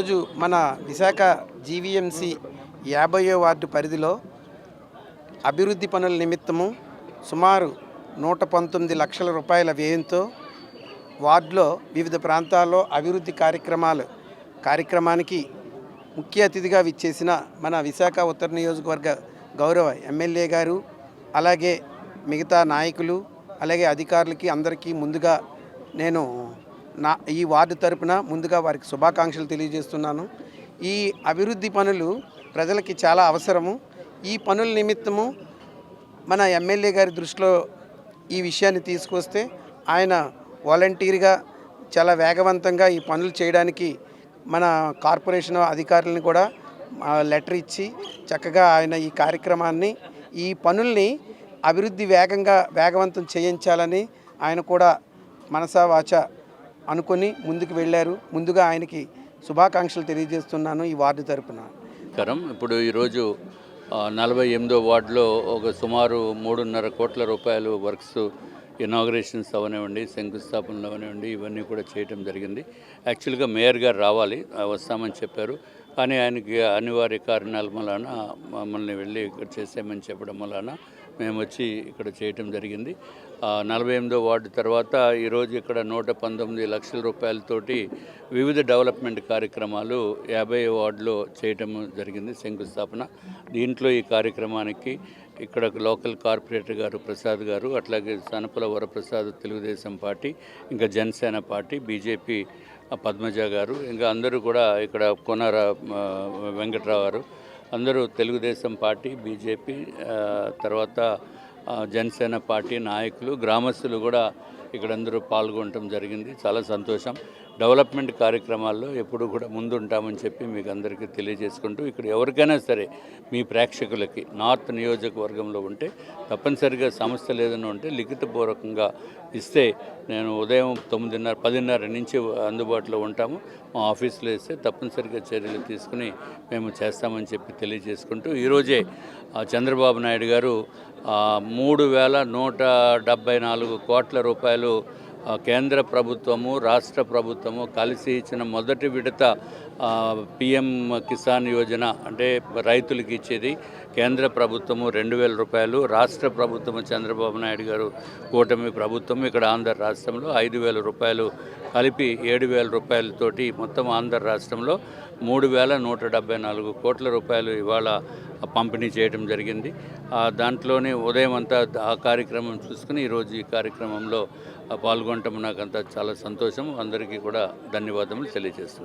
ఈరోజు మన Visakha GVMC యాభయో ward పరిధిలో అభివృద్ధి పనుల నిమిత్తము సుమారు నూట పంతొమ్మిది లక్షల రూపాయల వ్యయంతో వార్డులో వివిధ ప్రాంతాల్లో అభివృద్ధి కార్యక్రమాలు కార్యక్రమానికి ముఖ్య అతిథిగా విచ్చేసిన మన విశాఖ ఉత్తర నియోజకవర్గ గౌరవ ఎమ్మెల్యే గారు అలాగే మిగతా నాయకులు అలాగే అధికారులకి అందరికీ ముందుగా నేను నా ఈ వార్డు తరపున ముందుగా వారికి శుభాకాంక్షలు తెలియజేస్తున్నాను. ఈ అభివృద్ధి పనులు ప్రజలకి చాలా అవసరము. ఈ పనుల నిమిత్తము మన ఎమ్మెల్యే గారి దృష్టిలో ఈ విషయాన్ని తీసుకొస్తే ఆయన వాలంటీర్గా చాలా వేగవంతంగా ఈ పనులు చేయడానికి మన కార్పొరేషన్ అధికారులను కూడా లెటర్ ఇచ్చి చక్కగా ఆయన ఈ కార్యక్రమాన్ని ఈ పనుల్ని అభివృద్ధి వేగంగా వేగవంతం చేయించాలని ఆయన కూడా మనసా వాచ అనుకొని ముందుకు వెళ్ళారు. ముందుగా ఆయనకి శుభాకాంక్షలు తెలియజేస్తున్నాను ఈ వార్డు తరపున. కరం ఇప్పుడు ఈరోజు నలభై ఎనిమిదో వార్డులో ఒక సుమారు మూడున్నర కోట్ల రూపాయలు వర్క్స్ ఇనాగ్రేషన్స్ అవనివ్వండి శంకుస్థాపనలు అవనివ్వండి ఇవన్నీ కూడా చేయటం జరిగింది. యాక్చువల్గా మేయర్ గారు రావాలి వస్తామని చెప్పారు. కానీ ఆయనకి అనివార్య కారణాల వలన మమ్మల్ని వెళ్ళి ఇక్కడ చెప్పడం వలన మేము వచ్చి ఇక్కడ చేయటం జరిగింది. నలభై ఎనిమిదో వార్డు తర్వాత ఈరోజు ఇక్కడ నూట పంతొమ్మిది లక్షల రూపాయలతోటి వివిధ డెవలప్మెంట్ కార్యక్రమాలు యాభై వార్డులో చేయటం జరిగింది శంకుస్థాపన. దీంట్లో ఈ కార్యక్రమానికి ఇక్కడ లోకల్ కార్పొరేటర్ గారు ప్రసాద్ గారు అట్లాగే సనపుల వరప్రసాద్ తెలుగుదేశం పార్టీ ఇంకా జనసేన పార్టీ బీజేపీ పద్మజ గారు ఇంకా అందరూ కూడా ఇక్కడ కొనార వెంకట్రావు గారు అందరూ తెలుగుదేశం పార్టీ బీజేపీ తర్వాత జనసేన పార్టీ నాయకులు గ్రామస్తులు కూడా ఇక్కడ అందరూ పాల్గొనటం జరిగింది. చాలా సంతోషం. డెవలప్మెంట్ కార్యక్రమాల్లో ఎప్పుడు కూడా ముందుంటామని చెప్పి మీకు అందరికీ తెలియజేసుకుంటూ ఇక్కడ ఎవరికైనా సరే మీ ప్రేక్షకులకి నార్త్ నియోజకవర్గంలో ఉంటే తప్పనిసరిగా సమస్య లేదన్నా ఉంటే లిఖితపూర్వకంగా ఇస్తే నేను ఉదయం తొమ్మిదిన్నర పదిన్నర నుంచి అందుబాటులో ఉంటాము. మా ఆఫీస్లో ఇస్తే తప్పనిసరిగా చర్యలు తీసుకుని మేము చేస్తామని చెప్పి తెలియజేసుకుంటూ ఈరోజే చంద్రబాబు నాయుడు గారు మూడు వేల నూట డెబ్బై నాలుగు కోట్ల రూపాయలు కేంద్ర ప్రభుత్వము రాష్ట్ర ప్రభుత్వము కలిసి ఇచ్చిన మొదటి విడత పిఎం కిసాన్ యోజన అంటే రైతులకు ఇచ్చేది కేంద్ర ప్రభుత్వము రెండు వేల రూపాయలు రాష్ట్ర ప్రభుత్వము చంద్రబాబు నాయుడు గారు కూటమి ప్రభుత్వం ఇక్కడ ఆంధ్ర రాష్ట్రంలో ఐదు వేల రూపాయలు కలిపి ఏడు వేల రూపాయలతోటి మొత్తం ఆంధ్ర రాష్ట్రంలో మూడు వేల నూట డెబ్బై నాలుగు కోట్ల రూపాయలు ఇవాళ పంపిణీ చేయడం జరిగింది. ఆ దాంట్లోనే ఉదయం అంతా ఆ కార్యక్రమం చూసుకుని ఈరోజు ఈ కార్యక్రమంలో పాల్గొనటం నాకంతా చాలా సంతోషం అందరికీ కూడా ధన్యవాదములు తెలియజేస్తున్నాను.